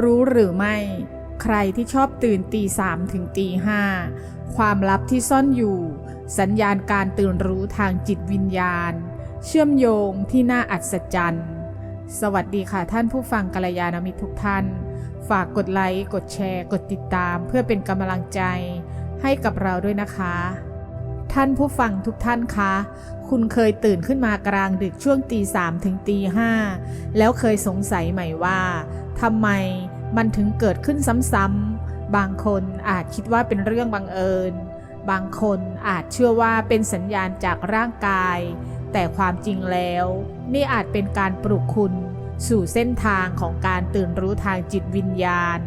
รู้หรือไม่ ใครที่ชอบตื่นตีสามถึงตีห้าความลับที่ซ่อนอยู่ สัญญาณการตื่นรู้ทางจิตวิญญาณ เชื่อมโยงที่น่าอัศจรรย์ สวัสดีค่ะท่านผู้ฟังกัลยาณมิตรทุกท่าน ฝากกดไลค์ กดแชร์ กดติดตาม เพื่อเป็นกำลังใจให้กับเราด้วยนะคะ ท่านผู้ฟังทุกท่านคะคุณเคยตื่นขึ้นมากลางดึกช่วงตีสามถึงตีห้าแล้วเคยสงสัยไหมว่าทำไม มันถึงเกิดขึ้นซ้ำๆ บางคนอาจคิดว่าเป็นเรื่องบังเอิญ บางคนอาจเชื่อว่าเป็นสัญญาณจากร่างกาย แต่ความจริงแล้ว นี่อาจเป็นการปลุกคุณ สู่เส้นทางของการตื่นรู้ทางจิตวิญญาณ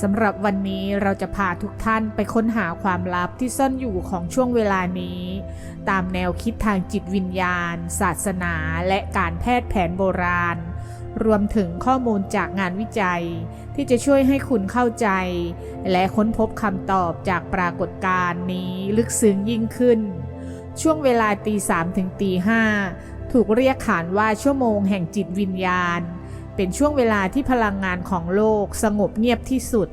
สำหรับวันนี้เราจะพาทุกท่านไปค้นหาความลับที่ซ่อนอยู่ของช่วงเวลานี้ ตามแนวคิดทางจิตวิญญาณ ศาสนา และการแพทย์แผนโบราณ รวมถึงข้อมูลจากงานวิจัย ที่จะช่วยให้คุณเข้าใจ และค้นพบคำตอบจากปรากฏการณ์นี้ลึกซึ้งยิ่งขึ้น ช่วงเวลาตีสามถึงตีห้าถูกเรียกขานว่าชั่วโมงแห่งจิตวิญญาณ เป็นช่วงเวลาที่พลังงานของโลกสงบเงียบที่สุด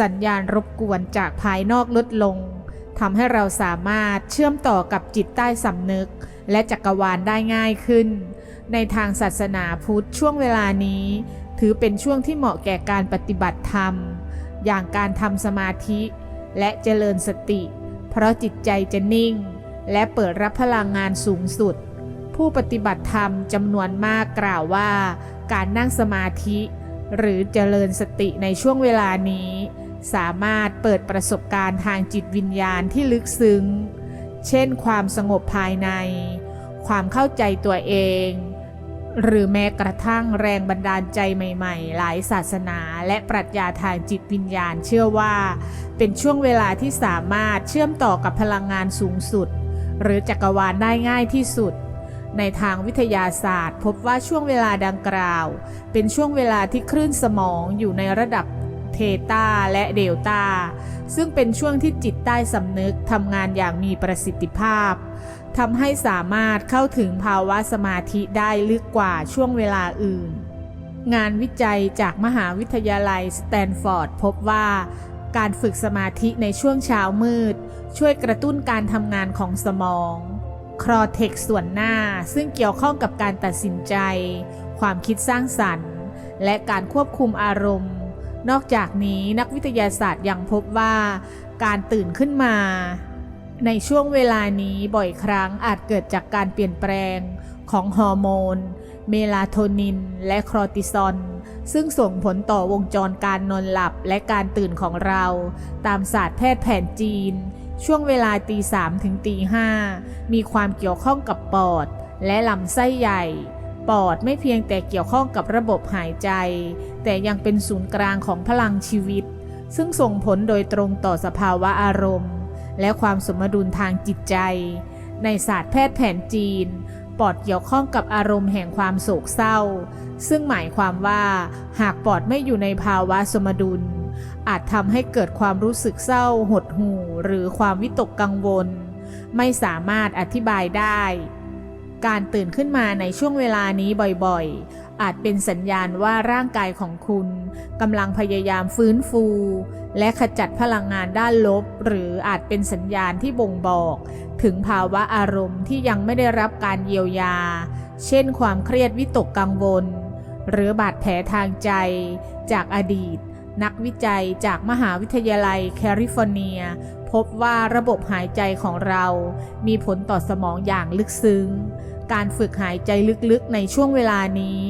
สัญญาณรบกวนจากภายนอกลดลงทำให้เราสามารถเชื่อมต่อกับจิตใต้สำนึก และจักรวาลได้ง่ายขึ้น ในทางศาสนาพุทธช่วงเวลานี้ ถือเป็นช่วงที่เหมาะแก่การปฏิบัติธรรม อย่างการทำสมาธิและเจริญสติ เพราะจิตใจจะนิ่ง และเปิดรับพลังงานสูงสุด ผู้ปฏิบัติธรรมจำนวนมากกล่าวว่า การนั่งสมาธิ หรือเจริญสติในช่วงเวลานี้ สามารถเปิดประสบการณ์ทางจิตวิญญาณที่ลึกซึ้ง เช่นความสงบภายใน ความเข้าใจตัวเอง หรือแม้กระทั่งแรงบันดาลใจใหม่ๆ หลายศาสนาและปรัชญาทางจิตวิญญาณเชื่อว่า เป็นช่วงเวลาที่สามารถเชื่อมต่อกับพลังงานสูงสุด หรือจักรวาลได้ง่ายที่สุด ในทางวิทยาศาสตร์ พบว่าช่วงเวลาดังกล่าว เป็นช่วงเวลาที่คลื่นสมองอยู่ในระดับเทตาและเดลตาซึ่งเป็นช่วงที่จิตใต้สำนึกทำงานอย่างมีประสิทธิภาพ ทำให้สามารถเข้าถึงภาวะสมาธิได้ลึกกว่าช่วงเวลาอื่น งานวิจัยจากมหาวิทยาลัยสแตนฟอร์ดพบว่าการฝึกสมาธิในช่วงเช้ามืด ช่วยกระตุ้นการทำงานของสมอง ครอเทคส่วนหน้าซึ่งเกี่ยวข้องกับการตัดสินใจ ความคิดสร้างสรรค์ และการควบคุมอารมณ์ นอกจากนี้นักวิทยาศาสตร์ยังพบว่า การตื่นขึ้นมา ในช่วงเวลานี้บ่อยครั้งอาจเกิดจากการเปลี่ยนแปลงของฮอร์โมน เมลาโทนิน และคอร์ติซอลซึ่งส่งผลต่อวงจรการนอนหลับและการตื่นของเรา ตามศาสตร์แพทย์แผนจีน ช่วงเวลาตีสามถึงตีห้ามีความเกี่ยวข้องกับปอด และลำไส้ใหญ่ ปอดไม่เพียงแต่เกี่ยวข้องกับระบบหายใจ แต่ยังเป็นศูนย์กลางของพลังชีวิต ซึ่งส่งผลโดยตรงต่อสภาวะอารมณ์ และความสมดุลทางจิตใจ ในศาสตร์แพทย์แผนจีน ปอดเกี่ยวข้องกับอารมณ์แห่งความโศกเศร้า ซึ่งหมายความว่าหากปอดไม่อยู่ในภาวะสมดุล อาจทำให้เกิดความรู้สึกเศร้า หดหู่ หรือความวิตกกังวล ไม่สามารถอธิบายได้ การตื่นขึ้นมาในช่วงเวลานี้บ่อยๆ อาจเป็นสัญญาณว่าร่างกายของคุณกำลังพยายามฟื้นฟู และขจัดพลังงานด้านลบ หรืออาจเป็นสัญญาณที่บ่งบอก ถึงภาวะอารมณ์ที่ยังไม่ได้รับการเยียวยา เช่นความเครียดวิตกกังวล หรือบาดแผลทางใจ จากอดีต นักวิจัยจากมหาวิทยาลัยแคลิฟอร์เนีย พบว่าระบบหายใจของเรา มีผลต่อสมองอย่างลึกซึ้ง การฝึกหายใจลึกๆในช่วงเวลานี้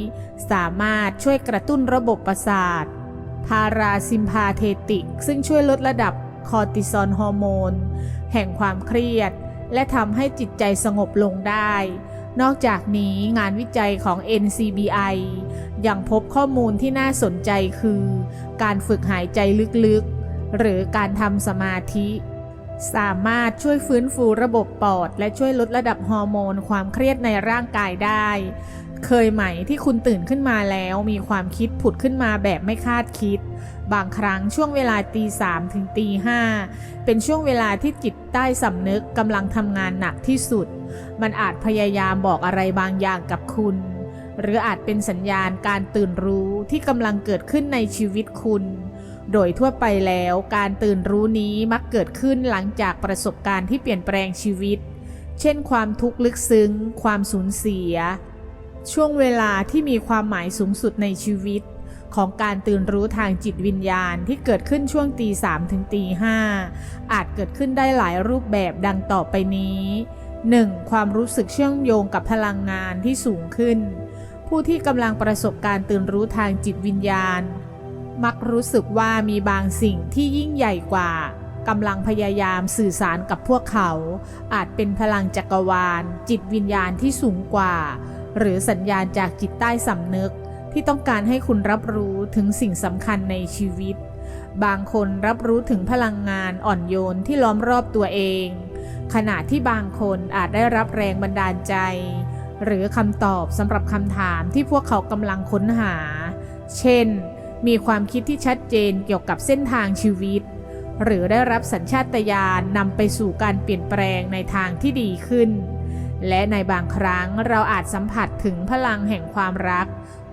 สามารถช่วยกระตุ้นระบบประสาท พาราซิมพาเทติก ซึ่งช่วยลดระดับคอร์ติซอลฮอร์โมน แห่งความเครียด และทำให้จิตใจสงบลงได้ นอกจากนี้งานวิจัยของ NCBI ยังพบข้อมูลที่น่าสนใจคือ การฝึกหายใจลึกๆ หรือการทำสมาธิ สามารถช่วยฟื้นฟูระบบปอด และช่วยลดระดับฮอร์โมนความเครียดในร่างกายได้ เคยไหมที่คุณตื่นขึ้นมาแล้วมีความคิดผุดขึ้นมาแบบไม่คาดคิด บางครั้งช่วงเวลาตีสามถึงตีห้าเป็นช่วงเวลาที่จิตใต้สำนึกกำลังทำงานหนักที่สุด มันอาจพยายามบอกอะไรบางอย่างกับคุณ หรืออาจเป็นสัญญาณการตื่นรู้ที่กำลังเกิดขึ้นในชีวิตคุณ โดยทั่วไปแล้วการตื่นรู้นี้มักเกิดขึ้นหลังจากประสบการณ์ที่เปลี่ยนแปลงชีวิต เช่น ความทุกข์ลึกซึ้ง ความสูญเสีย ช่วงเวลาที่มีความหมายสูงสุดในชีวิต ของการตื่นรู้ทางจิตวิญญาณที่เกิดขึ้นช่วงตีสามถึงตีห้าอาจเกิดขึ้นได้หลายรูปแบบดังต่อไปนี้ 1. ความรู้สึกเชื่อมโยงกับพลังงานที่สูงขึ้น ผู้ที่กำลังประสบการตื่นรู้ทางจิตวิญญาณ มักรู้สึกว่ามีบางสิ่งที่ยิ่งใหญ่กว่ากำลังพยายามสื่อสารกับพวกเขา อาจเป็นพลังจักรวาล จิตวิญญาณที่สูงกว่า หรือสัญญาณจากจิตใต้สำนึก ที่ต้องการให้คุณรับรู้ถึงสิ่งสำคัญในชีวิต บางคนรับรู้ถึงพลังงานอ่อนโยนที่ล้อมรอบตัวเอง ขณะที่บางคนอาจได้รับแรงบันดาลใจ หรือคำตอบสำหรับคำถามที่พวกเขากำลังค้นหา เช่น มีความคิดที่ชัดเจนเกี่ยวกับเส้นทางชีวิต หรือได้รับสัญชาตญาณนำไปสู่การเปลี่ยนแปลงในทางที่ดีขึ้น และในบางครั้งเราอาจสัมผัสถึงพลังแห่งความรัก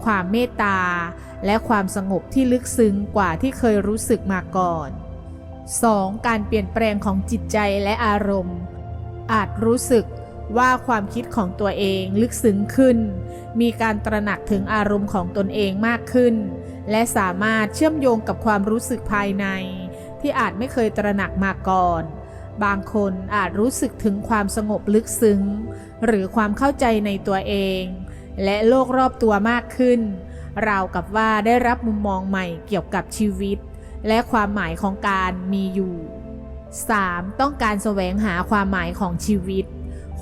ความเมตตา และความสงบที่ลึกซึ้งกว่าที่เคยรู้สึกมาก่อน 2. การเปลี่ยนแปลงของจิตใจและอารมณ์ อาจรู้สึกว่าความคิดของตัวเองลึกซึ้งขึ้น มีการตระหนักถึงอารมณ์ของตนเองมากขึ้น และสามารถเชื่อมโยงกับความรู้สึกภายใน ที่อาจไม่เคยตระหนักมาก่อน บางคนอาจรู้สึกถึงความสงบลึกซึ้ง หรือความเข้าใจในตัวเอง และโลกรอบตัวมากขึ้น ราวกับว่าได้รับมุมมองใหม่เกี่ยวกับชีวิต และความหมายของการมีอยู่ 3. ต้องการแสวงหาความหมายของชีวิต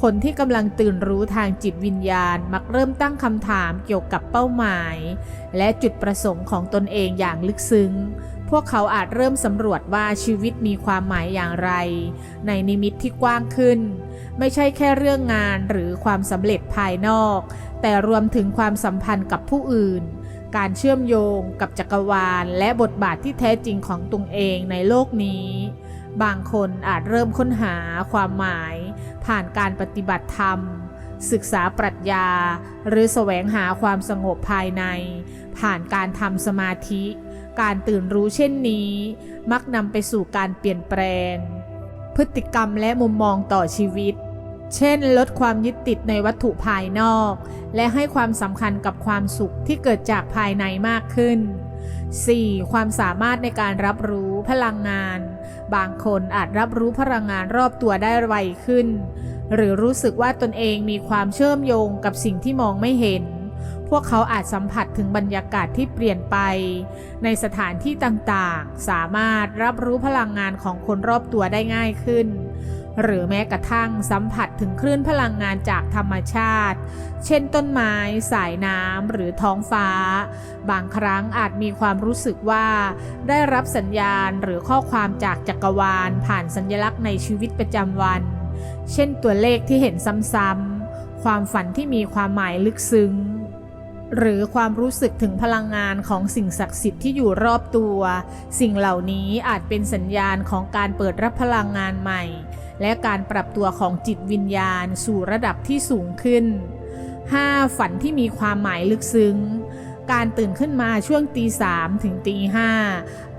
คนที่กำลังตื่นรู้ทางจิตวิญญาณมักเริ่มตั้งคำถามเกี่ยวกับเป้าหมาย และจุดประสงค์ของตนเองอย่างลึกซึ้ง พวกเขาอาจเริ่มสำรวจว่าชีวิตมีความหมายอย่างไร ในนิมิตที่กว้างขึ้น ไม่ใช่แค่เรื่องงานหรือความสำเร็จภายนอก แต่รวมถึงความสัมพันธ์กับผู้อื่น การเชื่อมโยงกับจักรวาล และบทบาทที่แท้จริงของตนเองในโลกนี้ บางคนอาจเริ่มค้นหาความหมาย ผ่านการปฏิบัติธรรม ศึกษาปรัชญา หรือแสวงหาความสงบภายใน ผ่านการทำสมาธิ การตื่นรู้เช่นนี้ มักนำไปสู่การเปลี่ยนแปลง พฤติกรรมและมุมมองต่อชีวิต เช่น ลดความยึดติดในวัตถุภายนอก และให้ความสำคัญกับความสุขที่เกิดจากภายในมากขึ้น 4. ความสามารถในการรับรู้พลังงาน บางคนอาจรับรู้พลังงานรอบตัวได้ไวขึ้น หรือรู้สึกว่าตนเองมีความเชื่อมโยงกับสิ่งที่มองไม่เห็น พวกเขาอาจสัมผัสถึงบรรยากาศที่เปลี่ยนไป ในสถานที่ต่างๆ สามารถรับรู้พลังงานของคนรอบตัวได้ง่ายขึ้น หรือแม้กระทั่งสัมผัสถึงคลื่นพลังงานจากธรรมชาติ เช่นต้นไม้ สายน้ำ หรือท้องฟ้า บางครั้งอาจมีความรู้สึกว่า ได้รับสัญญาณหรือข้อความจากจักรวาล ผ่านสัญลักษณ์ในชีวิตประจำวัน เช่นตัวเลขที่เห็นซ้ำๆ ความฝันที่มีความหมายลึกซึ้งหรือความรู้สึกถึงพลังงานของสิ่งศักดิ์สิทธิ์ที่อยู่รอบตัว สิ่งเหล่านี้อาจเป็นสัญญาณของการเปิดรับพลังงานใหม่ และการปรับตัวของจิตวิญญาณสู่ระดับที่สูงขึ้น 5. ฝันที่มีความหมายลึกซึ้ง การตื่นขึ้นมาช่วงตีสามถึงตีห้า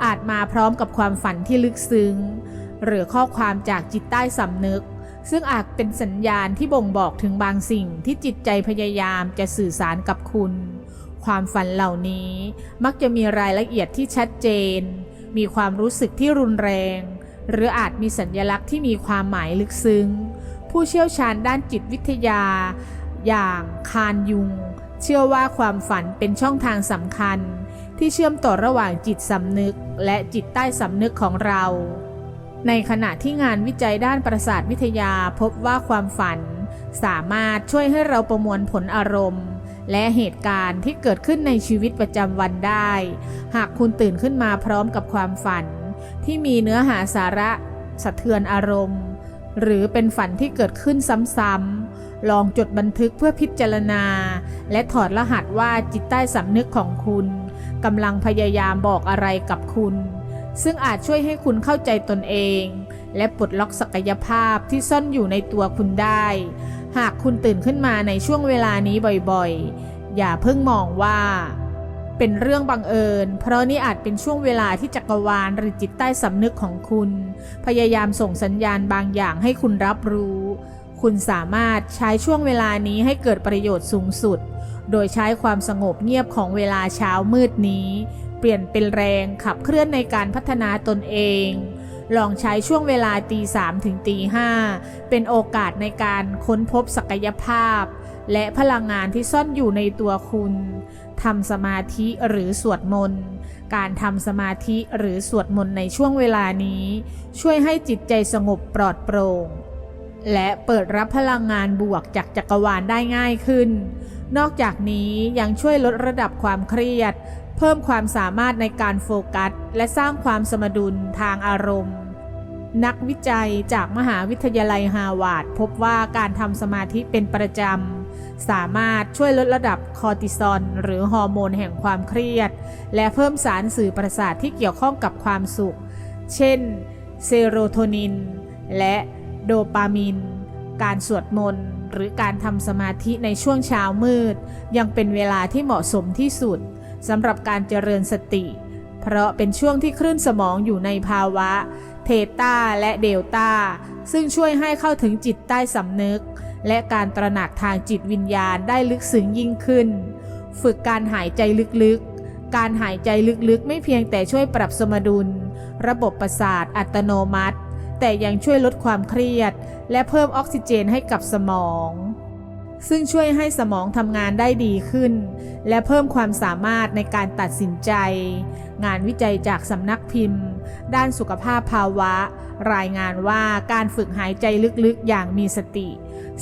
อาจมาพร้อมกับความฝันที่ลึกซึ้ง หรือข้อความจากจิตใต้สำนึก ซึ่งอาจเป็นสัญญาณที่บ่งบอกถึงบางสิ่งที่จิตใจพยายามจะสื่อสารกับคุณ ความฝันเหล่านี้มักจะมีรายละเอียดที่ชัดเจน มีความรู้สึกที่รุนแรง หรืออาจมีสัญญลักษณ์ที่มีความหมายลึกซึ้ง ผู้เชี่ยวชาญด้านจิตวิทยา อย่างคานยุง เชื่อว่าความฝันเป็นช่องทางสำคัญ ที่เชื่อมต่อระหว่างจิตสำนึก และจิตใต้สำนึกของเรา ในขณะที่งานวิจัยด้านประสาทวิทยาพบว่าความฝัน สามารถช่วยให้เราประมวลผลอารมณ์และเหตุการณ์ที่เกิดขึ้นในชีวิตประจำวันได้ หากคุณตื่นขึ้นมาพร้อมกับความฝัน ที่มีเนื้อหาสาระ สะเทือนอารมณ์ หรือเป็นฝันที่เกิดขึ้นซ้ำๆ ลองจดบันทึกเพื่อพิจารณา และถอดรหัสว่าจิตใต้สำนึกของคุณกำลังพยายามบอกอะไรกับคุณ ซึ่งอาจช่วยให้คุณเข้าใจตนเอง และปลดล็อกศักยภาพที่ซ่อนอยู่ในตัวคุณได้ หากคุณตื่นขึ้นมาในช่วงเวลานี้บ่อยๆ อย่าเพิ่งมองว่า เป็นเรื่องบังเอิญ เพราะนี่อาจเป็นช่วงเวลาที่จักรวาลหรือจิตใต้สำนึกของคุณ พยายามส่งสัญญาณบางอย่างให้คุณรับรู้ คุณสามารถใช้ช่วงเวลานี้ให้เกิดประโยชน์สูงสุด โดยใช้ความสงบเงียบของเวลาเช้ามืดนี้ เปลี่ยนเป็นแรงขับเคลื่อนในการพัฒนาตนเองลองใช้ช่วงเวลาตีสามถึงตีห้าเป็นโอกาสในการค้นพบศักยภาพ และพลังงานที่ซ่อนอยู่ในตัวคุณ ทำสมาธิหรือสวดมนต์ การทำสมาธิหรือสวดมนต์ในช่วงเวลานี้ ช่วยให้จิตใจสงบปลอดโปร่ง และเปิดรับพลังงานบวกจากจักรวาลได้ง่ายขึ้น นอกจากนี้ยังช่วยลดระดับความเครียด เพิ่มความสามารถในการโฟกัส และสร้างความสมดุลทางอารมณ์นักวิจัยจากมหาวิทยาลัยฮาวาดพบว่าการทำสมาธิเป็นประจำ สามารถช่วยลดระดับคอร์ติซอลหรือฮอร์โมนแห่งความเครียด และเพิ่มสารสื่อประสาทที่เกี่ยวข้องกับความสุข เช่น เซโรโทนิน และโดปามิน การสวดมนต์ หรือการทำสมาธิในช่วงเช้ามืด ยังเป็นเวลาที่เหมาะสมที่สุดสำหรับการเจริญสติ เพราะเป็นช่วงที่คลื่นสมองอยู่ในภาวะเทตาและเดลต้าซึ่งช่วยให้เข้าถึงจิตใต้สำนึก และการตระหนักทางจิตวิญญาณได้ลึกซึ้งยิ่งขึ้น ฝึกการหายใจลึกๆ การหายใจลึกๆ ไม่เพียงแต่ช่วยปรับสมดุล ระบบประสาทอัตโนมัติ แต่ยังช่วยลดความเครียด และเพิ่มออกซิเจนให้กับสมอง ซึ่งช่วยให้สมองทำงานได้ดีขึ้น และเพิ่มความสามารถในการตัดสินใจ งานวิจัยจากสำนักพิมพ์ ด้านสุขภาพภาวะ รายงานว่าการฝึกหายใจลึกๆ อย่างมีสติ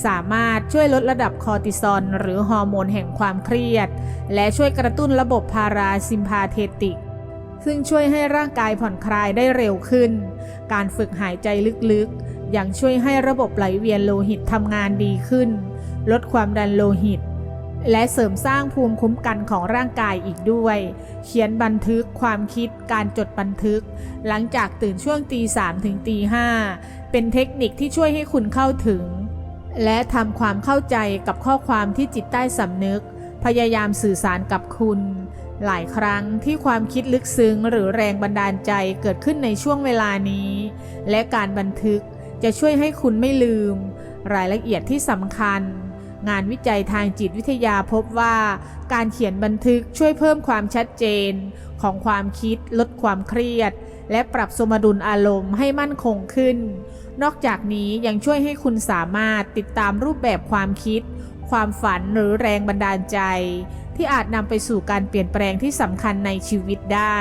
สามารถช่วยลดระดับคอร์ติซอลหรือฮอร์โมนแห่งความเครียด และช่วยกระตุ้นระบบพาราซิมพาเทติก ซึ่งช่วยให้ร่างกายผ่อนคลายได้เร็วขึ้น การฝึกหายใจลึกๆ ยังช่วยให้ระบบไหลเวียนโลหิตทำงานดีขึ้น ลดความดันโลหิต และเสริมสร้างภูมิคุ้มกันของร่างกายอีกด้วย เขียนบันทึกความคิดการจดบันทึก หลังจากตื่นช่วงตีสามถึงตีห้าเป็นเทคนิคที่ช่วยให้คุณเข้าถึง และทำความเข้าใจกับข้อความที่จิตใต้สำนึก พยายามสื่อสารกับคุณ หลายครั้งที่ความคิดลึกซึ้งหรือแรงบันดาลใจเกิดขึ้นในช่วงเวลานี้ และการบันทึกจะช่วยให้คุณไม่ลืม รายละเอียดที่สำคัญ งานวิจัยทางจิตวิทยาพบว่า การเขียนบันทึกช่วยเพิ่มความชัดเจน ของความคิดลดความเครียด และปรับสมดุลอารมณ์ให้มั่นคงขึ้น นอกจากนี้ยังช่วยให้คุณสามารถติดตามรูปแบบความคิด ความฝันหรือแรงบันดาลใจ ที่อาจนำไปสู่การเปลี่ยนแปลงที่สำคัญในชีวิตได้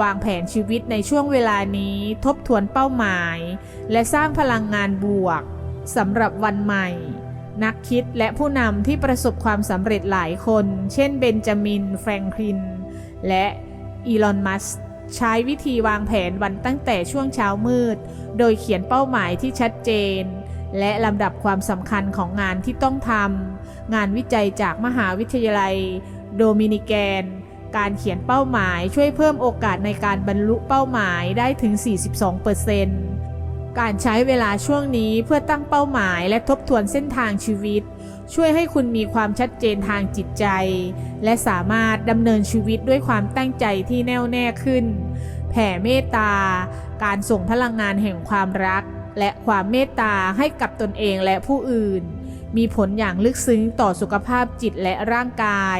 วางแผนชีวิตในช่วงเวลานี้ทบทวนเป้าหมาย และสร้างพลังงานบวกสำหรับวันใหม่ นักคิดและผู้นำที่ประสบความสำเร็จหลายคน เช่นเบนจามิน แฟรงคลิน และอีลอน มัสก์ ใช้วิธีวางแผนวันตั้งแต่ช่วงเช้ามืด โดยเขียนเป้าหมายที่ชัดเจน และลำดับความสำคัญของงานที่ต้องทำงานวิจัยจากมหาวิทยาลัย โดมินิแกน การเขียนเป้าหมายช่วยเพิ่มโอกาสในการบรรลุเป้าหมายได้ถึง 42% การใช้เวลาช่วงนี้เพื่อตั้งเป้าหมายและทบทวนเส้นทางชีวิต ช่วยให้คุณมีความชัดเจนทางจิตใจ และสามารถดำเนินชีวิตด้วยความตั้งใจที่แน่วแน่ขึ้น แผ่เมตตา การส่งพลังงานแห่งความรัก และความเมตตาให้กับตนเองและผู้อื่น มีผลอย่างลึกซึ้งต่อสุขภาพจิตและร่างกาย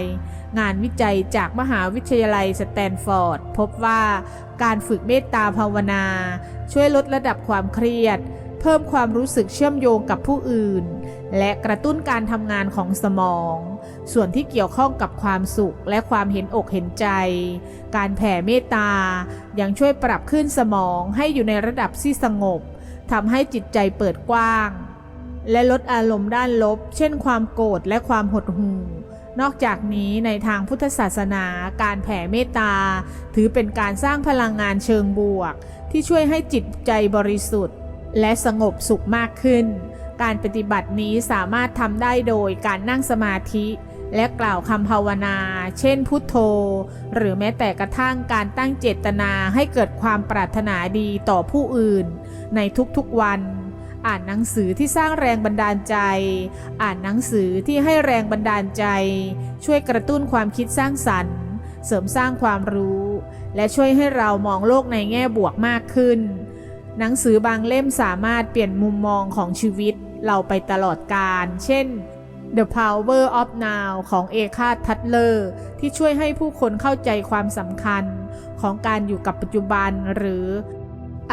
งานวิจัยจากมหาวิทยาลัยสแตนฟอร์ด พบว่าการฝึกเมตตาภาวนา ช่วยลดระดับความเครียด เพิ่มความรู้สึกเชื่อมโยงกับผู้อื่น และกระตุ้นการทำงานของสมอง ส่วนที่เกี่ยวข้องกับความสุขและความเห็นอกเห็นใจ การแผ่เมตตา ยังช่วยปรับขึ้นสมองให้อยู่ในระดับที่สงบทำให้จิตใจเปิดกว้าง และลดอารมณ์ด้านลบ เช่น ความโกรธและความหดหู่นอกจากนี้ในทางพุทธศาสนา การแผ่เมตตา ถือเป็นการสร้างพลังงานเชิงบวก ที่ช่วยให้จิตใจบริสุทธิ์ และสงบสุขมากขึ้น การปฏิบัตินี้สามารถทำได้โดยการนั่งสมาธิ และกล่าวคำภาวนา เช่น พุทโธ หรือแม้แต่กระทั่งการตั้งเจตนาให้เกิดความปรารถนาดีต่อผู้อื่น ในทุกๆวัน อ่านหนังสือที่สร้างแรงบันดาลใจ อ่านหนังสือที่ให้แรงบันดาลใจ ช่วยกระตุ้นความคิดสร้างสรรค์ เสริมสร้างความรู้ และช่วยให้เรามองโลกในแง่บวกมากขึ้น หนังสือบางเล่มสามารถเปลี่ยนมุมมองของชีวิตเราไปตลอดกาลเช่น The Power of Now ของเอคาทัตเลอร์ที่ช่วยให้ผู้คนเข้าใจความสำคัญของการอยู่กับปัจจุบันหรือ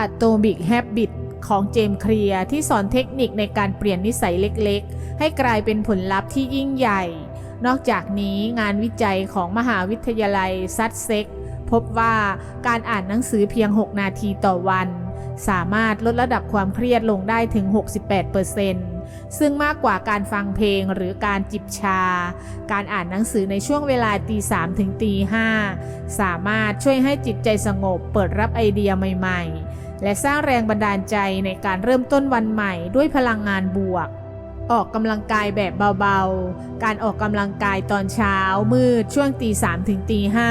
Atomic Habit ของเจมส์เคลียร์ที่สอนเทคนิคในการเปลี่ยนนิสัยเล็กๆ ให้กลายเป็นผลลัพธ์ที่ยิ่งใหญ่ นอกจากนี้งานวิจัยของมหาวิทยาลัยซัตเซ็ก พบว่าการอ่านหนังสือเพียง 6 นาทีต่อวัน สามารถลดระดับความเครียดลงได้ถึง 68%ซึ่งมากกว่าการฟังเพลงหรือการจิบชา การอ่านหนังสือในช่วงเวลาตีสามถึงตีห้าสามารถช่วยให้จิตใจสงบเปิดรับไอเดียใหม่ ๆ และสร้างแรงบันดาลใจในการเริ่มต้นวันใหม่ด้วยพลังงานบวก ออกกำลังกายแบบเบาๆ การออกกำลังกายตอนเช้ามืดช่วงตีสามถึงตีห้า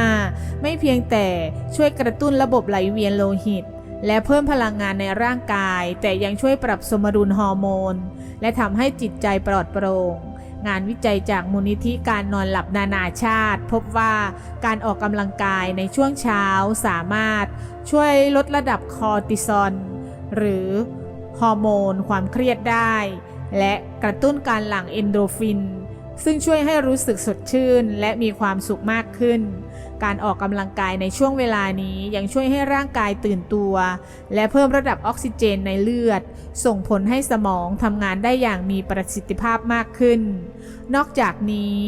ไม่เพียงแต่ช่วยกระตุ้นระบบไหลเวียนโลหิต และเพิ่มพลังงานในร่างกาย แต่ยังช่วยปรับสมดุลฮอร์โมน และทำให้จิตใจปลอดโปร่งงานวิจัยจากมูลนิธิการนอนหลับนานาชาติ พบว่าการออกกำลังกายในช่วงเช้าสามารถช่วยลดระดับคอร์ติซอลหรือฮอร์โมนความเครียดได้ และกระตุ้นการหลั่งเอนโดฟิน ซึ่งช่วยให้รู้สึกสดชื่นและมีความสุขมากขึ้น การออกกำลังกายในช่วงเวลานี้ยังช่วยให้ร่างกายตื่นตัว และเพิ่มระดับออกซิเจนในเลือด ส่งผลให้สมองทำงานได้อย่างมีประสิทธิภาพมากขึ้น นอกจากนี้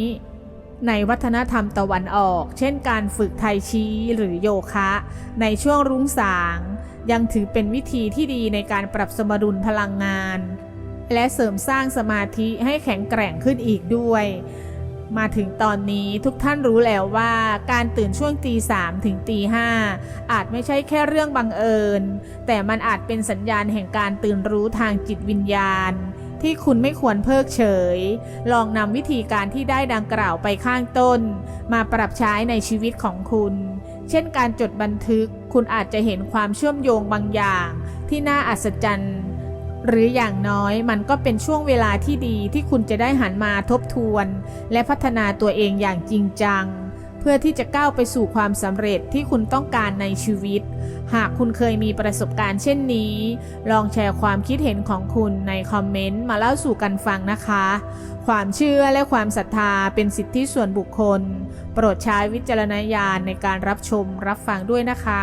ในวัฒนธรรมตะวันออก เช่นการฝึกไทชีหรือโยคะ ในช่วงรุ้งสาง ยังถือเป็นวิธีที่ดีในการปรับสมดุลพลังงาน และเสริมสร้างสมาธิให้แข็งแกร่งขึ้นอีกด้วย มาถึงตอนนี้ทุกท่านรู้แล้วว่าการตื่นช่วงตีสามถึงตีห้าอาจไม่ใช่แค่เรื่องบังเอิญ แต่มันอาจเป็นสัญญาณแห่งการตื่นรู้ทางจิตวิญญาณ ที่คุณไม่ควรเพิกเฉย ลองนำวิธีการที่ได้ดังกล่าวไปข้างต้น มาปรับใช้ในชีวิตของคุณ เช่นการจดบันทึก คุณอาจจะเห็นความเชื่อมโยงบางอย่าง ที่น่าอัศจรรย์ หรืออย่างน้อยมันก็เป็นช่วงเวลาที่ดีที่คุณจะได้หันมาทบทวน และพัฒนาตัวเองอย่างจริงจัง เพื่อที่จะก้าวไปสู่ความสำเร็จที่คุณต้องการในชีวิต หากคุณเคยมีประสบการณ์เช่นนี้ ลองแชร์ความคิดเห็นของคุณในคอมเมนต์มาเล่าสู่กันฟังนะคะ ความเชื่อและความศรัทธาเป็นสิทธิส่วนบุคคล โปรดใช้วิจารณญาณในการรับชมรับฟังด้วยนะคะ